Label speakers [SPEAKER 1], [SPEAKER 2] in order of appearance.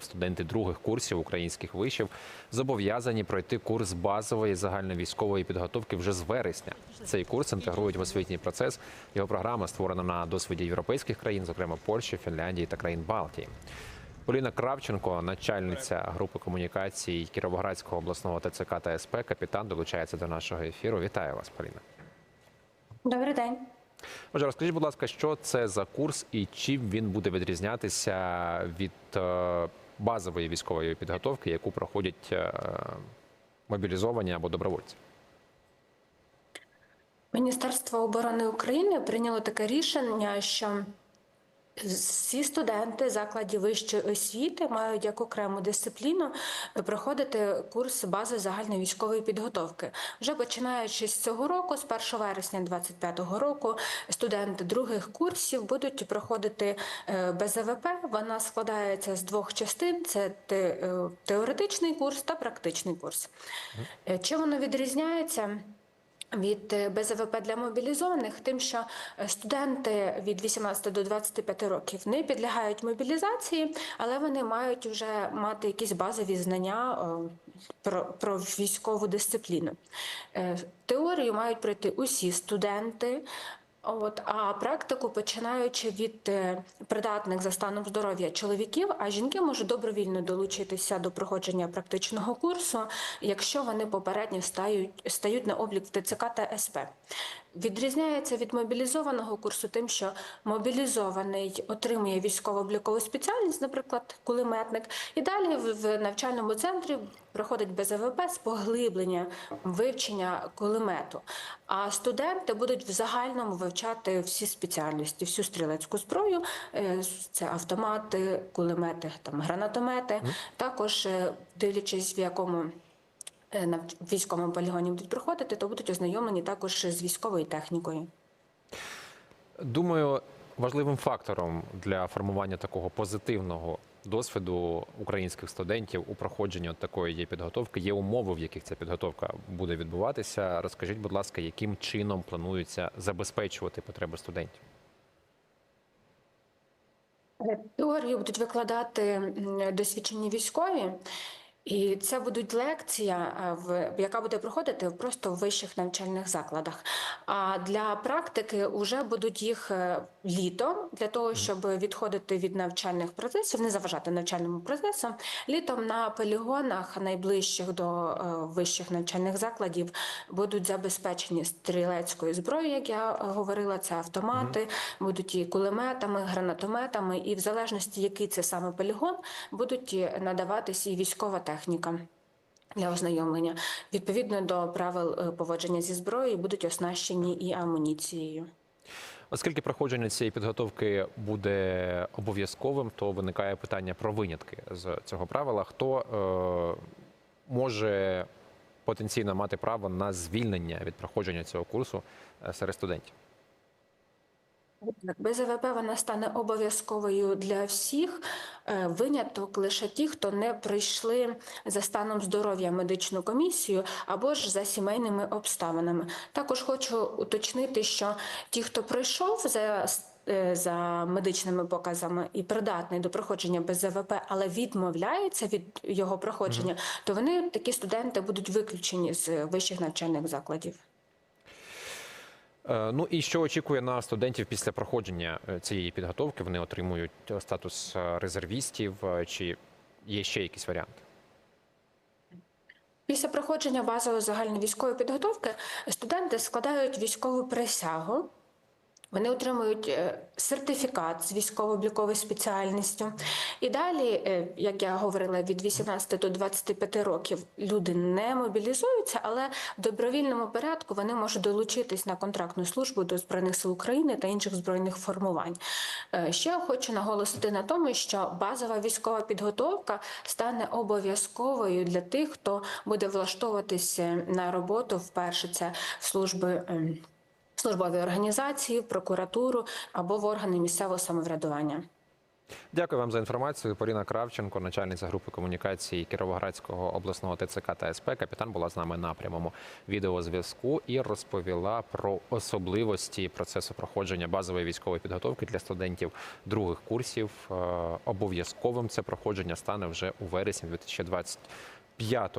[SPEAKER 1] Студенти других курсів українських вишів зобов'язані пройти курс базової загальновійськової підготовки вже з вересня. Цей курс інтегрують в освітній процес. Його програма створена на досвіді європейських країн, зокрема Польщі, Фінляндії та країн Балтії. Поліна Кравченко, начальниця групи комунікацій Кіровоградського обласного ТЦК та СП, капітан, долучається до нашого ефіру. Вітаю вас, Поліна.
[SPEAKER 2] Добрий день.
[SPEAKER 1] Отже, розкажіть, будь ласка, що це за курс і чим він буде відрізнятися від е, базової військової підготовки, яку проходять е, мобілізовані або добровольці?
[SPEAKER 2] Міністерство оборони України прийняло таке рішення, що всі студенти закладів вищої освіти мають як окрему дисципліну проходити курс бази загальної військової підготовки. Вже починаючи з цього року, з 1 вересня 2025 року, студенти других курсів будуть проходити е, БЗВП. Вона складається з двох частин: це е, теоретичний курс та практичний курс. Е, Чим воно відрізняється? Від е, БЗВП для мобілізованих, тим, що е, студенти від 18 до 25 років не підлягають мобілізації, але вони мають вже мати якісь базові знання е, про, про військову дисципліну. Теорію мають пройти усі студенти. От, а практику починаючи від е, придатних за станом здоров'я чоловіків, а жінки можуть добровільно долучитися до проходження практичного курсу, якщо вони попередньо стають, стають на облік в ТЦК та СП. Відрізняється від мобілізованого курсу тим, що мобілізований отримує військово-облікову спеціальність, наприклад, кулеметник, і далі в навчальному центрі проходить БЗВП з поглиблення вивчення кулемету. А студенти будуть в загальному вивчати всі спеціальності, всю стрілецьку зброю. Е, Це автомати, кулемети, там гранатомети. Також е, дивлячись в якому е, навч- військовому полігоні будуть проходити, то будуть ознайомлені також з військовою технікою.
[SPEAKER 1] Думаю, важливим фактором для формування такого позитивного досвіду українських студентів у проходженні от такої є підготовки є умови, в яких ця підготовка буде відбуватися. Розкажіть, будь ласка, яким чином планується забезпечувати потреби студентів?
[SPEAKER 2] Теорію будуть викладати досвідчені військові, і це будуть лекція, е, яка буде проходити просто в вищих навчальних закладах. А для практики вже будуть їх е, літом для того, щоб відходити від навчальних процесів, не заважати навчальному процесу. Літом на полігонах найближчих до е, вищих навчальних закладів будуть забезпечені стрілецькою зброєю, як я говорила, це автомати, будуть і кулеметами, гранатометами, і в залежності, який це саме полігон, будуть надаватись і військова техніка. Для ознайомлення відповідно до правил е, поводження зі зброєю будуть оснащені і амуніцією.
[SPEAKER 1] Оскільки проходження цієї підготовки буде обов'язковим, то виникає питання про винятки з цього правила. Хто е, може потенційно мати право на звільнення від проходження цього курсу е, серед студентів?
[SPEAKER 2] БЗВП вона стане обов'язковою для всіх. Е, Виняток лише ті, хто не прийшли за станом здоров'я медичну комісію або ж за сімейними обставинами. Також хочу уточнити, що ті, хто пройшов за е, за медичними показами і придатний до проходження БЗВП, але відмовляється від його проходження, то вони такі студенти будуть виключені з вищих навчальних закладів.
[SPEAKER 1] Е, Ну і що очікує на студентів після проходження е, цієї підготовки? Вони отримують е, статус резервістів, чи є ще якісь варіанти?
[SPEAKER 2] Після проходження базової загальної військової підготовки студенти складають військову присягу. Вони отримують е, сертифікат з військово-обліковою спеціальністю. І далі, е, як я говорила, від 18 до 25 років люди не мобілізуються, але в добровільному порядку вони можуть долучитись на контрактну службу до Збройних сил України та інших збройних формувань. Е, Ще хочу наголосити на тому, що базова військова підготовка стане обов'язковою для тих, хто буде влаштовуватися на роботу вперше. Це в служби. Службові організації, в прокуратуру або в органи місцевого самоврядування.
[SPEAKER 1] Дякую вам за інформацію. Поліна Кравченко, начальниця групи комунікації Кіровоградського обласного ТЦК та СП. Капітан була з нами на прямому відеозв'язку і розповіла про особливості процесу проходження базової військової підготовки для студентів других курсів. Е, Обов'язковим це проходження стане вже у вересні 2025